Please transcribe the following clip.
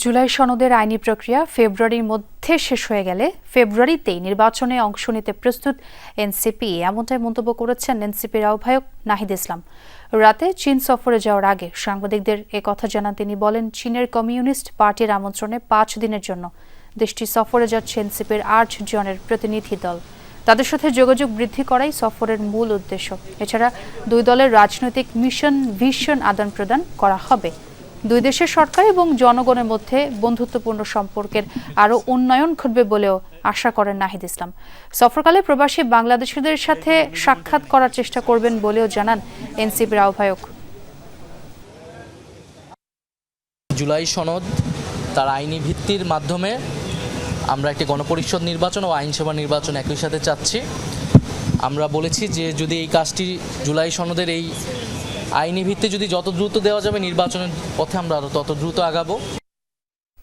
জুলাই সনদের আইনি প্রক্রিয়া ফেব্রুয়ারির মধ্যে শেষ হয়ে গেলে ফেব্রুয়ারিতেই নির্বাচনে অংশ নিতে প্রস্তুত এনসিপি। এমনটাই মন্তব্য করেছেন এনসিপির আহ্বায়ক নাহিদ ইসলাম। রাতে চীন সফরে যাওয়ার আগে সাংবাদিকদের এ কথা জানান তিনি বলেন, চীনের কমিউনিস্ট পার্টির আমন্ত্রণে পাঁচ দিনের জন্য দেশটি সফরে যাচ্ছে এনসিপির আট জনের প্রতিনিধি দল। তাদের সাথে যোগাযোগ বৃদ্ধি করাই সফরের মূল উদ্দেশ্য। এছাড়া দুই দলের রাজনৈতিক মিশন, ভিশন আদান প্রদান করা হবে। দুই দেশের সরকার এবং জনগণের মধ্যে বন্ধুত্বপূর্ণ সম্পর্কের আরও উন্নয়ন ঘটবে বলেও আশা করেন নাহিদ ইসলাম। সফরকালে প্রবাসী বাংলাদেশিদের সাথে সাক্ষাৎ করার চেষ্টা করবেন বলেও জানান এনসিপির আহ্বায়ক। জুলাই সনদ তার আইনি ভিত্তির মাধ্যমে আমরা একটি গণপরিষদ নির্বাচন ও আইনসভা নির্বাচন একই সাথে চাচ্ছি। আমরা বলেছি যে যদি এই কাজটি জুলাই সনদের এই আইনি ভিত্তি যদি যত দ্রুত দেওয়া যাবে নির্বাচনের পথে আমরা আরও তত দ্রুত আগাবো।